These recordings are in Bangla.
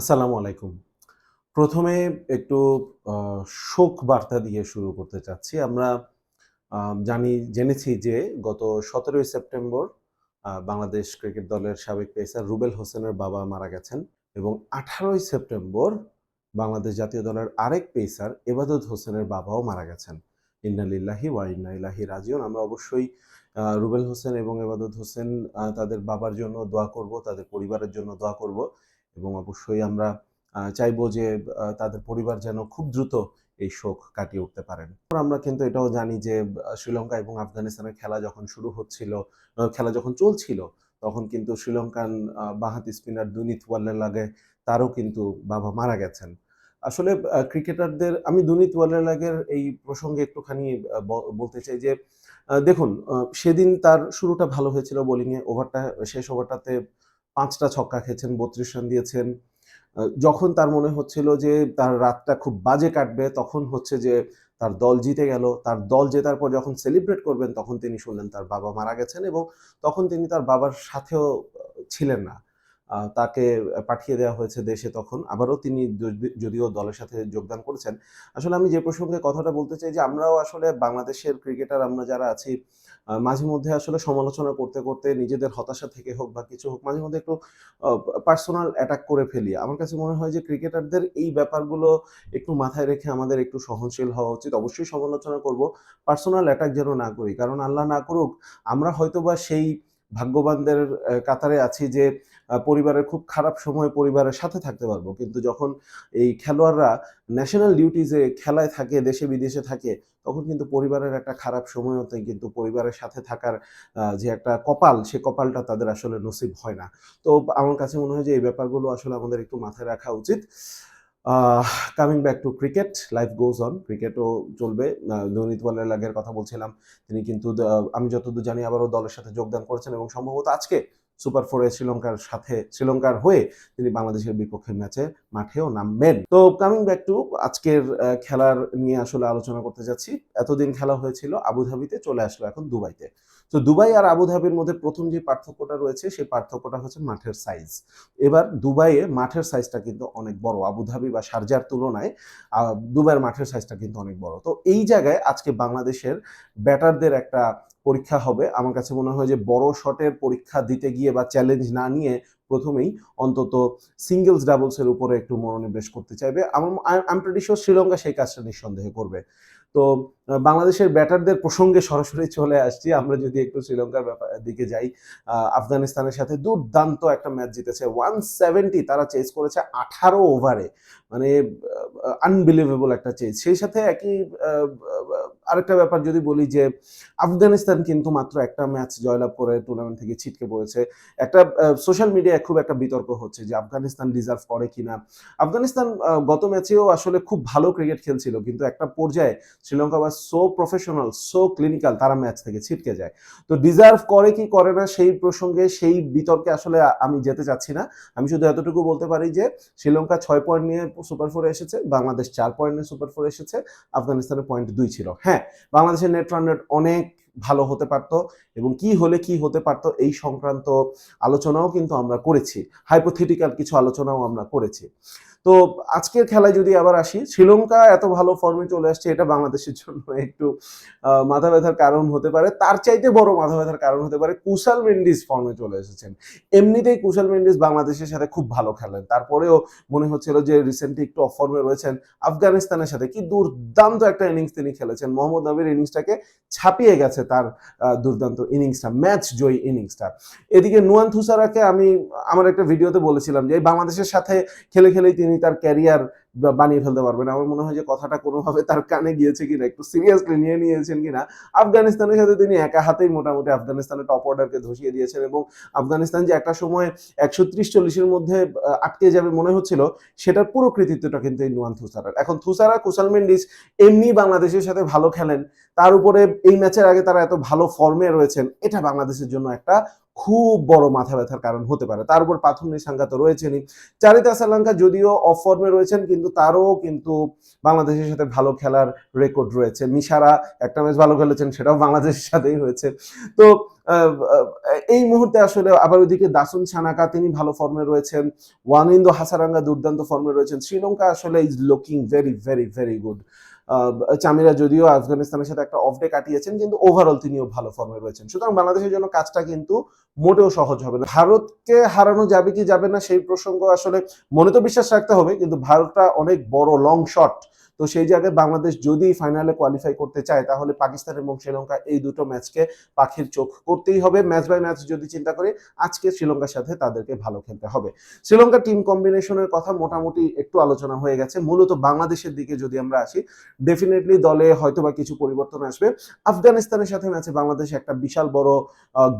আসসালামু আলাইকুম। প্রথমে একটু শোক বার্তা দিয়ে শুরু করতে চাচ্ছি। আমরা জানি জেনেছি যে গত ১৭ই সেপ্টেম্বর বাংলাদেশ ক্রিকেট দলের সাবেক পেসার রুবেল হোসেনের বাবা মারা গেছেন এবং ১৮ই সেপ্টেম্বর বাংলাদেশ জাতীয় দলের আরেক পেসার এবাদত হোসেনের বাবাও মারা গেছেন। ইন্না লিল্লাহি ওয়া ইন্না ইলাইহি রাজিউন। আমরা অবশ্যই রুবেল হোসেন এবং এবাদত হোসেন তাদের বাবার জন্য দোয়া করব, তাদের পরিবারের জন্য দোয়া করব এবং অবশ্যই আমরা চাইব যে তাদের পরিবার যেন খুব দ্রুত এই শোক কাটিয়ে উঠতে পারেন। আমরা কিন্তু এটাও জানি যে শ্রীলঙ্কা এবং আফগানিস্তানের খেলা যখন শুরু হচ্ছিল, খেলা যখন চলছিল, তখন কিন্তু শ্রীলঙ্কান বাঁহাতি স্পিনার দুনিত ওয়ালেলাগে তারও কিন্তু বাবা মারা গেছেন। আসলে ক্রিকেটারদের আমি দুনিত ওয়ালেলাগের এই প্রসঙ্গে একটুখানি বলতে চাই যে দেখুন সেদিন তার শুরুটা ভালো হয়েছিল বোলিংয়ে। ওভারটা শেষ ওভারটাতে ৫ টা ছক্কা খেয়েছেন, ৩২ রান দিয়েছেন। যখন তার মনে হচ্ছিল যে তার রাতটা খুব বাজে কাটবে, তখন হচ্ছে যে তার দল জিতে গেল। তার দল জেতার পর যখন সেলিব্রেট করবেন, তখন তিনি শুনলেন তার বাবা মারা গেছেন এবং তখন তিনি তার বাবার সাথেও ছিলেন না। তাকে পাঠিয়ে দেওয়া হয়েছে দেশে তখন। আবারও তিনি যদিও দলের সাথে যোগদান করেছেন। আসলে আমি যে প্রসঙ্গে কথাটা বলতে চাই যে আমরাও আসলে বাংলাদেশের ক্রিকেটার আমরা যারা আছি, মাঝে মধ্যে আসলে সমালোচনা করতে, করতে নিজেদের হতাশা থেকে হোক বা কিছু হোক, মাঝে মধ্যে একটু পার্সোনাল অ্যাটাক করে ফেলি। আমার কাছে মনে হয় যে ক্রিকেটারদের এই ব্যাপারগুলো একটু মাথায় রেখে আমাদের একটু সহনশীল হওয়া উচিত। অবশ্যই সমালোচনা করব। পার্সোনাল অ্যাটাক যেন না করি। কারণ আল্লাহ না করুক, আমরা হয়তোবা সেই ভাগ্যবানদের কাতারে আছি যে পরিবারের খুব খারাপ সময়ে পরিবারের সাথে থাকতে পারব কিন্তু যখন এই খেলোয়াড়রা ন্যাশনাল ডিউটিজ খেলায় থাকে, দেশে বিদেশে থাকে, তখন কিন্তু পরিবারের একটা খারাপ সময়তে কিন্তু পরিবারের সাথে থাকার যে একটা কপাল, সে কপালটা তাদের আসলে নসিব হয় না। তো আমার কাছে মনে হয় যে এই ব্যাপারগুলো আসলে আমাদের একটু মাথায় রাখা উচিত। Coming back to cricket, life goes on. ক্রিকেটও চলবে। আ দনিত লাগের কথা বলছিলাম। তিনি কিন্তু আমি যতদূর জানি আবারও দলের সাথে যোগদান করেছেন এবং সম্ভবত আজকে সুপার 4 এ শ্রীলঙ্কার সাথে শ্রীলঙ্কার হয়ে তিনি বাংলাদেশের বিপক্ষে ম্যাচে মাঠেও নামবেন। তো কামিং ব্যাক টু আজকের খেলার নিয়ে আসলে আলোচনা করতে যাচ্ছি। এতদিন খেলা হয়েছিল আবুধাবিতে, চলে আসলো এখন দুবাইতে। তো দুবাই আর আবুধাবির মধ্যে প্রথম যে পার্থক্যটা রয়েছে, সেই পার্থক্যটা হচ্ছে মাঠের সাইজ। এবার দুবাইয়ে মাঠের সাইজটা কিন্তু অনেক বড়। আবুধাবি বা সার্জার তুলনায় দুবাইয়ের মাঠের সাইজটা কিন্তু অনেক বড়। তো এই জায়গায় আজকে বাংলাদেশের ব্যাটারদের একটা পরীক্ষা হবে। আমার কাছে মনে হয় যে বড় শটের পরীক্ষা দিতে গিয়ে বা চ্যালেঞ্জ না নিয়ে প্রথমেই অন্তত সিঙ্গেলস ডাবলস এর উপরে একটু মনোনিবেশ করতে চাইবে। আমার সিউর শ্রীলঙ্কা সেই কাজটা নিঃসন্দেহে করবে। তো বাংলাদেশের ব্যাটারদের প্রসঙ্গে সরাসরি চলে আসছি। আমরা যদি একটু শ্রীলঙ্কার দিকে যাই, আফগানিস্তানের সাথে দুর্দান্ত একটা ম্যাচ জিতেছে। 170 তারা চেজ করেছে ১৮ ওভারে। মানে আনবিলিভেবল একটা চেঞ্জ সেই সাথে একই আরেকটা ব্যাপার যদি বলি যে আফগানিস্তান কিন্তু মাত্র একটা ম্যাচ জয়লাভ করে টুর্নামেন্ট থেকে ছিটকে পড়েছে। একটা সোশ্যাল মিডিয়ায় খুব একটা বিতর্ক হচ্ছে যে আফগানিস্তান ডিজার্ভ করে কিনা। আফগানিস্তান গত ম্যাচেও আসলে খুব ভালো ক্রিকেট খেলছিল। কিন্তু একটা পর্যায়ে Sri Lanka was so professional, so clinical তারা ম্যাচ থেকে ছিটকে যায়। তো ডিজার্ভ করে কি করে না সেই প্রসঙ্গে সেই বিতর্কে আসলে আমি যেতে চাচ্ছি না। আমি শুধু এতটুকু বলতে পারি যে শ্রীলঙ্কা ছয় পয়েন্ট নিয়ে সুপার ফোরে এসেছে, বাংলাদেশ 4 পয়েন্ট সুপার ফোরে এসেছে, আফগানিস্তানের পয়েন্ট দুই ছিল। হ্যাঁ, বাংলাদেশের নেট রান রেট অনেক ভালো হতে পারতো এবং কি হলে কি হতে পারত এই সংক্রান্ত আলোচনাও কিন্তু আমরা করেছি। হাইপোথেটিক্যাল কিছু আলোচনাও আমরা করেছি। তো আজকের খেলায় যদি আবার আসি, শ্রীলঙ্কা এত ভালো ফর্মে চলে আসছে এটা বাংলাদেশের জন্য একটু মাথা ব্যথার কারণ হতে পারে। তার চাইতে বড় মাথা ব্যথার কারণ হতে পারে কুশাল মেন্ডিস ফর্মে চলে এসেছেন। এমনিতেই কুশাল মেন্ডিস বাংলাদেশের সাথে খুব ভালো খেলেন। তারপরেও মনে হচ্ছিল যে রিসেন্টলি একটু অফ ফর্মে রয়েছেন। আফগানিস্তানের সাথে কি দুর্দান্ত একটা ইনিংস তিনি খেলেছেন। মোহাম্মদ নাবির ইনিংসটাকে ছাপিয়ে গেছে তার দুর্দান্ত ইনিংসটা, ম্যাচ জয়ী ইনিংসটা। এদিকে নুয়ান থুসারাকে আমি আমার একটা ভিডিওতে বলেছিলাম যে বাংলাদেশের সাথে খেলে, খেলেই তিনি তার ক্যারিয়ার বানিয়ে ফেলতে পারবেন। আমার মনে হয় যে কথাটা কোনোভাবে তার কানে গিয়েছে কিনা, একটু সিরিয়াসলি নিয়ে নিয়েছেন কিনা। আফগানিস্তানের সাথে তিনি একা হাতেই মোটামুটি আফগানিস্তানের টপ অর্ডারকে ধসিয়ে দিয়েছেন এবং আফগানিস্তান যে একটা সময় একশো ত্রিশ চল্লিশের মধ্যে আটকে যাবে মনে হচ্ছিল, সেটার পুরো কৃতিত্বটা কিন্তু এই নুয়ান থুসারার। এখন থুসারা, কুশাল মেন্ডিস এমনি বাংলাদেশের সাথে ভালো খেলেন। তার উপরে এই ম্যাচের আগে তারা এত ভালো ফর্মে রয়েছেন। এটা বাংলাদেশের জন্য একটা খুব বড় মাথা ব্যথার কারণ হতে পারে। তার উপর পাথর নিশাঙ্কা তো রয়েছেনই চারিতা শ্রীলঙ্কা যদিও অফ ফর্মে রয়েছেন, কিন্তু তারও কিন্তু বাংলাদেশের সাথে ভালো খেলার রেকর্ড রয়েছে। মিশারা একটা ম্যাচ ভালো খেলেছেন, সেটাও বাংলাদেশের সাথেই হয়েছে। তো এই মুহূর্তে আসলে আবার ওইদিকে দাসুন সানাকা, তিনি ভালো ফর্মে রয়েছেন। ওয়ানিন্দো হাসারাঙ্গা দুর্দান্ত ফর্মে রয়েছেন। শ্রীলঙ্কা আসলে is looking very very very good Chameera যদিও আফগানিস্তানের সাথে একটা অফ ডে কাটিয়েছেন, কিন্তু ওভারঅল তিনিও ভালো ফর্মে রয়েছেন। সুতরাং বাংলাদেশের জন্য কাজটা কিন্তু মোটেও সহজ হবে না। ভারতকে হারানো যাবে কি যাবে না সেই প্রসঙ্গ আসলে মনে তো বিশ্বাস রাখতে হবে, কিন্তু ভারতটা অনেক বড় লং শট তো সেই জায়গায় বাংলাদেশ যদি ফাইনালে কোয়ালিফাই করতে চায়, তাহলে পাকিস্তান এবং শ্রীলঙ্কা এই দুটো ম্যাচকে পাখির চোখ করতেই হবে। ম্যাচ বাই ম্যাচ যদি চিন্তা করি, আজকে শ্রীলঙ্কার সাথে তাদেরকে ভালো খেলতে হবে। শ্রীলঙ্কা টিম কম্বিনেশনের কথা মোটামুটি একটু আলোচনা হয়ে গেছে। মূলত বাংলাদেশের দিকে যদি আমরা আসি ডেফিনেটলি দলে হয়তো বা কিছু পরিবর্তন আসবে। আফগানিস্তানের সাথে ম্যাচে বাংলাদেশ একটা বিশাল বড়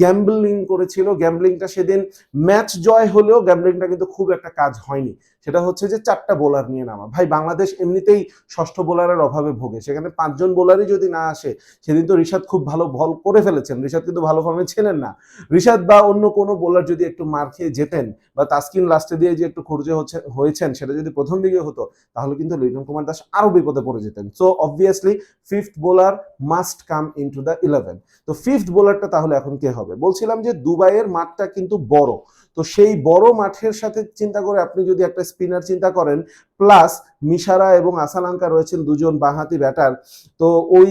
গ্যাম্বলিং করেছিল। গ্যাম্বলিংটা সেদিন ম্যাচ জয় হলেও গ্যাম্বলিংটা কিন্তু খুব একটা কাজ হয়নি। সেটা হচ্ছে যে চারটা বোলার নিয়ে নামা। ভাই, বাংলাদেশ এমনিতেই ষষ্ঠ বোলারের অভাবে ভোগে। সেখানে পাঁচজন বোলারই যদি না আসে, সেদিন তো ঋষাদ খুব ভালো বল করে ফেলেছেন। ঋষাদ কিন্তু ভালো ফর্মে ছিলেন না। ঋষাদ বা অন্য কোনো বোলার যদি একটু মার খেয়ে যেতেন বা তাস্কিন লাস্টে দিয়ে যে একটু খরচে হচ্ছে, হয়েছেন, সেটা যদি প্রথম দিকে হতো, তাহলে কিন্তু লিটন কুমার দাস আরও বিপদে পড়ে যেতেন। So obviously fifth bowler must come in to the eleven তো ফিফথ বোলারটা তাহলে এখন কে হবে? বলছিলাম যে দুবাইয়ের মাঠটা কিন্তু বড়। তো সেই বড় মাঠের সাথে চিন্তা করে আপনি যদি একটা স্পিনার চিন্তা করেন প্লাস মিশারা এবং আসালাঙ্কা রয়েছেন দুজন বাঁহাতি ব্যাটার। তো ওই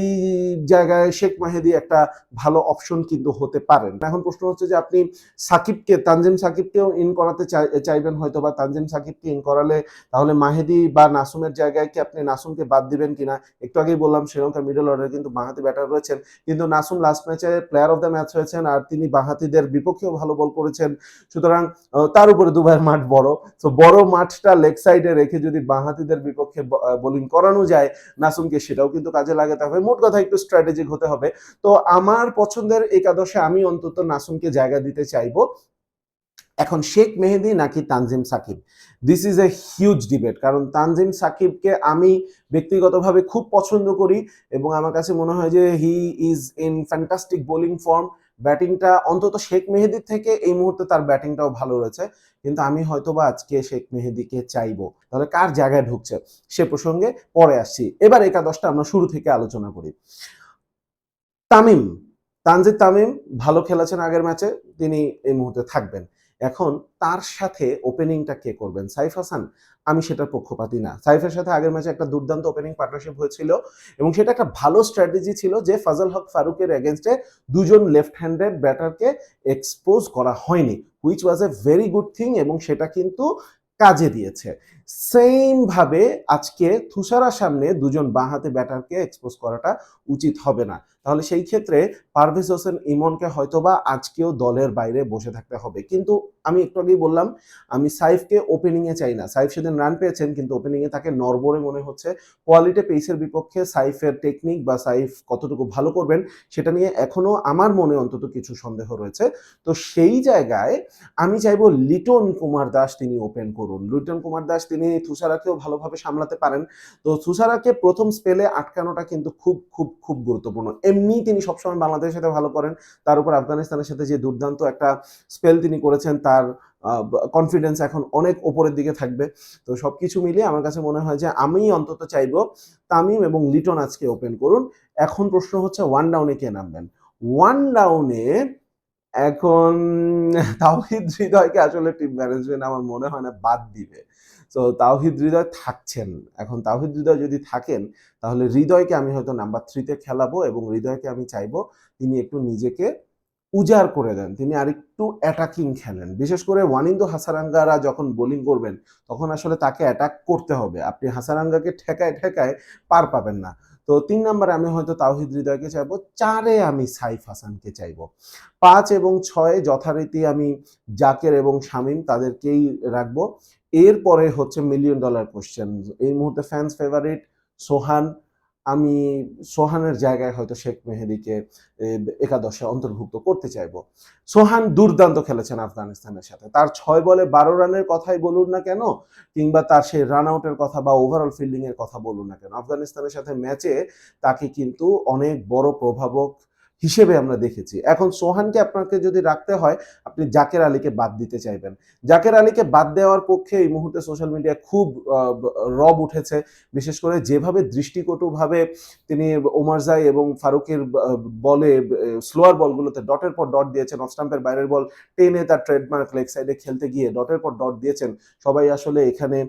জায়গায় শেখ মাহেদি একটা ভালো অপশন কিন্তু হতে পারেন। এখন প্রশ্ন হচ্ছে যে আপনি সাকিবকে, তানজিম সাকিবকেও ইন করাতে চাই- চাইবেন হয়তো বা তানজিম সাকিবকে ইন করালে তাহলে মাহেদি বা নাসুমের জায়গায় কি আপনি নাসুমকে বাদ দিবেন কিনা? একটু আগেই বললাম শ্রীলঙ্কার মিডল অর্ডারে কিন্তু বাঁহাতি ব্যাটার রয়েছেন। কিন্তু নাসুম লাস্ট ম্যাচে প্লেয়ার অফ দ্য ম্যাচ হয়েছেন আর তিনি বাঁহাতিদের বিপক্ষেও ভালো বল করেছেন। সুতরাং তার উপরে দুবাইয়ের মাঠ বড়। তো বড় মাঠটা লেগ সাইডে রেখে যদি বাঁহাতিদের বিপক্ষে বোলিং করানো যায় নাসুমকে, সেটাও কিন্তু কাজে লাগাতে হবে মোট কথা একটু স্ট্র্যাটেজিক হতে হবে। তো আমার পছন্দের একাদশে আমি অন্তত নাসুমকে জায়গা দিতে চাইব। এখন শেখ মেহেদি নাকি Tanzim Sakib? This is a huge debate কারণ তানজিম সাকিবকে আমি ব্যক্তিগতভাবে খুব পছন্দ করি এবং আমার কাছে মনে হয় যে he is in fantastic bowling form ব্যাটিংটা অন্তত শেখ মেহেদির থেকে এই মুহূর্তে তার ব্যাটিংটাও ভালো রয়েছে। কিন্তু আমি হয়তো বা আজকে শেখ মেহেদিকে চাইব। তাহলে কার জায়গায় ঢুকছে সে প্রসঙ্গে পরে আসছি। এবার একাদশটা আমরা শুরু থেকে আলোচনা করি। তামিম, তানজিদ তামিম ভালো খেলেছেন আগের ম্যাচে, তিনি এই মুহূর্তে থাকবেন। এখন তার সাথে ওপেনিংটা কে করবেন? সাইফ হাসান, আমি সেটার পক্ষপাতি না। সাইফের সাথে আগের ম্যাচে একটা দুর্দান্ত ওপেনিং পার্টনারশিপ হয়েছিল এবং সেটা একটা ভালো স্ট্র্যাটেজি ছিল যে ফাজল হক ফারুকের এগেনস্টে দুজন লেফট হ্যান্ডেড ব্যাটারকে এক্সপোজ করা হয়নি which was a very good thing এবং সেটা কিন্তু কাজে দিয়েছে। সেম ভাবে আজকে তুষারার সামনে দুজন বাঁহাতে ব্যাটারকে এক্সপোজ করাটা উচিত হবে না। তাহলে সেই ক্ষেত্রে পারভেজ হোসেন ইমনকে হয়তোবা আজকেও দলের বাইরে বসে থাকতে হবে। কিন্তু আমি একটু আগেই বললাম, আমি সাইফকে ওপেনিং এ চাই না। সাইফ সেদিন রান পেয়েছেন, কিন্তু ওপেনিং এ তাকে নরবরে মনে হচ্ছে। কোয়ালিটি পেসের বিপক্ষে সাইফের টেকনিক বা সাইফ কতটুকু ভালো করবেন, সেটা নিয়ে এখনও আমার মনে অন্তত কিছু সন্দেহ রয়েছে। তো সেই জায়গায় আমি চাইব লিটন কুমার দাস তিনি ওপেন করুন। লিটন কুমার দাস তিনি তুষারাকেও ভালোভাবে সামলাতে পারেন। তো তুষারাকে প্রথম স্পেলে আটকানোটা কিন্তু খুব খুব খুব গুরুত্বপূর্ণ। এমনি তিনি সবসময় বাংলাদেশের সাথে ভালো করেন। তার উপর আফগানিস্তানের সাথে যে দুর্দান্ত একটা স্পেল তিনি করেছেন, তার কনফিডেন্স এখন অনেক ওপরের দিকে থাকবে। তো সবকিছু মিলিয়ে আমার কাছে মনে হয় যে আমি অন্তত চাইব তামিম এবং লিটন আজকে ওপেন করুন। এখন প্রশ্ন হচ্ছে ওয়ান ডাউনে কে নামবেন? ওয়ান ডাউনে এখন তাওহিদ হৃদয়কে আসলে টিম ম্যানেজমেন্ট আমার মনে হয় না বাদ দিবে। তো তাওহিদ হৃদয় থাকছেন। এখন তাওহিদ হৃদয় যদি থাকেন, তাহলে হৃদয়কে আমি হয়তো নাম্বার থ্রিতে খেলাবো এবং হৃদয়কে আমি চাইব তিনি একটু নিজেকে উজাড় করে দেন। তিনি আরেকটু অ্যাটাকিং খেলেন। বিশেষ করে ওয়ানিন্দো হাসারাঙ্গারা যখন বোলিং করবেন, তখন আসলে তাকে অ্যাটাক করতে হবে। আপনি হাসারাঙ্গাকে ঠেকায় ঠেকায় পার পাবেন না। তো তিন নম্বরে আমি হয়তো তাওহিদ হৃদয়কে চাইব, চারে আমি সাইফ হাসানকে চাইব। পাঁচ এবং ছয়ে যথারীতি আমি জাকের এবং শামীম তাদেরকেই রাখব। এরপরে হচ্ছে মিলিয়ন ডলার কোশ্চেন এই মুহূর্তে ফ্যান্স ফেভারিট সোহান, আমি সোহানের জায়গায় হয়তো শেখ মেহেদিকে একাদশে অন্তর্ভুক্ত করতে চাইব। সোহান দুর্দান্ত খেলেছেন আফগানিস্তানের সাথে। তার ছয় বলে বারো রানের কথাই বলুন না কেন, কিংবা তার সেই রান আউটের কথা বা ওভারঅল ফিল্ডিং এর কথা বলুন না কেন। আফগানিস্তানের সাথে ম্যাচে তাকে কিন্তু অনেক বড় প্রভাবক হিসেবে আমরা দেখেছি। এখন সোহানকে আপনাকে যদি রাখতে হয়, আপনি জাকের আলীকে বাদ দিতে চাইবেন। জাকের আলীকে বাদ দেওয়ার পক্ষে এই মুহূর্তে সোশ্যাল মিডিয়া খুব রব উঠেছে। বিশেষ করে যেভাবে দৃষ্টিকটুভাবে তিনি ওমারজাই এবং ফারুকের বলে স্লোয়ার বলগুলোতে ডটের পর ডট দিয়েছেন, অফ স্টাম্পের বাইরের বল টেনে তার ট্রেডমার্ক লেগ সাইডে খেলতে গিয়ে ডটের পর ডট দিয়েছেন। সবাই আসলে এখানে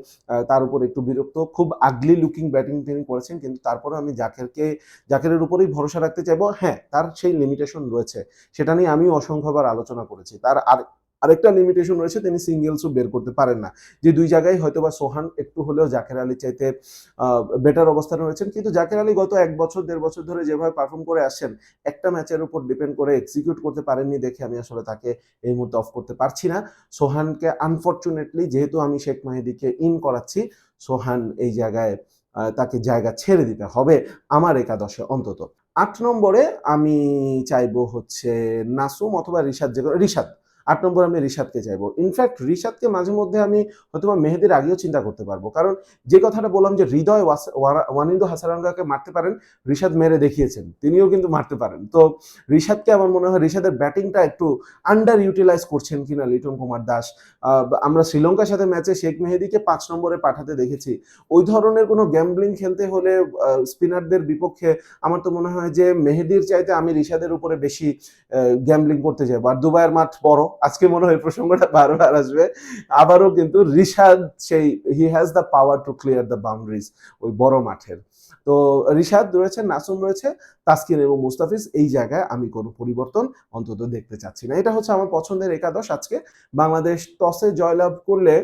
তার উপর একটু বিরক্ত। খুব আগলি লুকিং ব্যাটিং তিনি করেছেন, কিন্তু তারপরে আমি জাকেরকে, জাকেরের উপরেই ভরসা রাখতে চাইব। হ্যাঁ তার সেই লিমিটেশন রয়েছে, সেটা নিয়ে আমি অসংখ্যবার আলোচনা করেছি। তার আর, আরেকটা লিমিটেশন রয়েছে, তিনি সিঙ্গেলসও বের করতে পারেন না। যে দুই জায়গায় হয়তো বা সোহান একটু হলেও জাকের আলী চাইতে বেটার অবস্থানে রয়েছেন। কিন্তু জাকের আলী গত এক বছর, দেড় বছর ধরে যেভাবে পারফর্ম করে আসছেন, একটা ম্যাচের উপর ডিপেন্ড করে এক্সিকিউট করতে পারেননি দেখে আমি আসলে তাকে এই মুহূর্তে অফ করতে পারছি না। সোহানকে আনফর্চুনেটলি যেহেতু আমি শেখ মাহিদিকে ইন করাচ্ছি, সোহান এই জায়গায় তাকে জায়গা ছেড়ে দিতে হবে আমার একাদশে অন্তত। আট নম্বরে আমি চাইব হচ্ছে নাসুম অথবা রিশাদ যে রিশাদ। আট নম্বর আমি রিশাদকে চাইব। ইনফ্যাক্ট রিশাদকে মাঝে মধ্যে আমি হয়তো বা মেহেদির আগেও চিন্তা করতে পারব। কারণ যে কথাটা বললাম যে হৃদয় ওয়ানিন্দু হাসারাঙ্গাকে মারতে পারেন, রিশাদ মেরে দেখিয়েছেন। তিনিও কিন্তু মারতে পারেন। তো রিশাদকে আমার মনে হয় রিশাদের ব্যাটিংটা একটু আন্ডার ইউটিলাইজ করছেন কিনা লিটন কুমার দাস। আমরা শ্রীলঙ্কার সাথে ম্যাচে শেখ মেহেদিকে পাঁচ নম্বরে পাঠাতে দেখেছি। ওই ধরনের কোনো গ্যাম্বলিং খেলতে হলে স্পিনারদের বিপক্ষে আমার তো মনে হয় যে মেহেদির চাইতে আমি রিশাদের উপরে বেশি গ্যাম্বলিং করতে যাব আর দুবাইয়ের মাঠ বড়। আজকে মনে হয় প্রসঙ্গটা বারবার আসবে। আবারও কিন্তু রিশাদ সেই he has the power to clear the boundaries ওই বড় মাঠের। তো রিশাদ রয়েছে, নাসুম রয়েছে, তাসকিন এবং মুস্তাফিজ, এই জায়গায় আমি কোনো পরিবর্তন অন্তত দেখতে চাচ্ছি না। এটা হচ্ছে আমার পছন্দের একাদশ আজকে। বাংলাদেশ টসে জয়লাভ করলে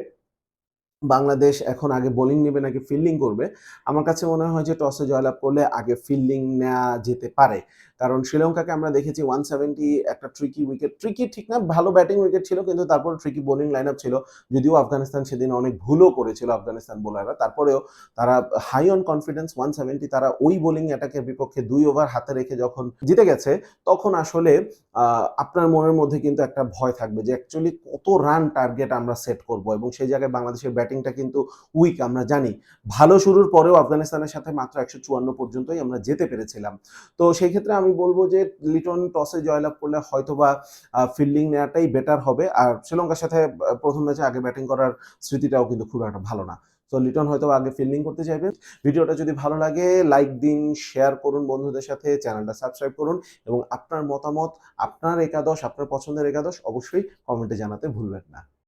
বাংলাদেশ এখন আগে বোলিং নেবে নাকি ফিল্ডিং করবে? আমার কাছে মনে হয় যে টসে জয়লাভ করলে আগে ফিল্ডিং নেওয়া যেতে পারে। কারণ শ্রীলঙ্কাকে আমরা দেখেছি ওয়ান সেভেন্টি একটা ট্রিকি উইকেট ট্রিকি ঠিক না, ভালো ব্যাটিং উইকেট ছিল, কিন্তু তারপর ট্রিকি বোলিং লাইন ছিল, যদিও আফগানিস্তান সেদিন অনেক ভুলও করেছিল আফগানিস্তান বোলাররা তারপরেও তারা high on confidence one seventy তারা ওই বোলিং অ্যাটাকের বিপক্ষে দুই ওভার হাতে রেখে যখন জিতে গেছে, তখন আসলে আপনার মনের মধ্যে কিন্তু একটা ভয় থাকবে যে অ্যাকচুয়ালি কত রান টার্গেট আমরা সেট করব এবং সেই জায়গায় বাংলাদেশের ব্যাটিংটা কিন্তু উইক আমরা জানি। ভালো শুরুর পরেও আফগানিস্তানের সাথে মাত্র একশো চুয়ান্ন পর্যন্তই আমরা যেতে পেরেছিলাম। তো সেই ক্ষেত্রে আমি বলব যে লিটন টসে জয়লাভ করলে হয়তোবা ফিল্ডিং নেওয়াটাই বেটার হবে। আর শ্রীলঙ্কার সাথে প্রথম ম্যাচে আগে ব্যাটিং করার স্মৃতিটাও কিন্তু খুব একটা ভালো না। তো লিটন হয়তো আগে ফিল্ডিং করতে চাইবে। ভিডিওটা যদি ভালো লাগে লাইক দিন শেয়ার করুন বন্ধুদের সাথে, চ্যানেলটা সাবস্ক্রাইব করুন এবং আপনার মতামত, আপনার একাদশ, আপনার পছন্দের একাদশ অবশ্যই কমেন্টে জানাতে ভুলবেন না।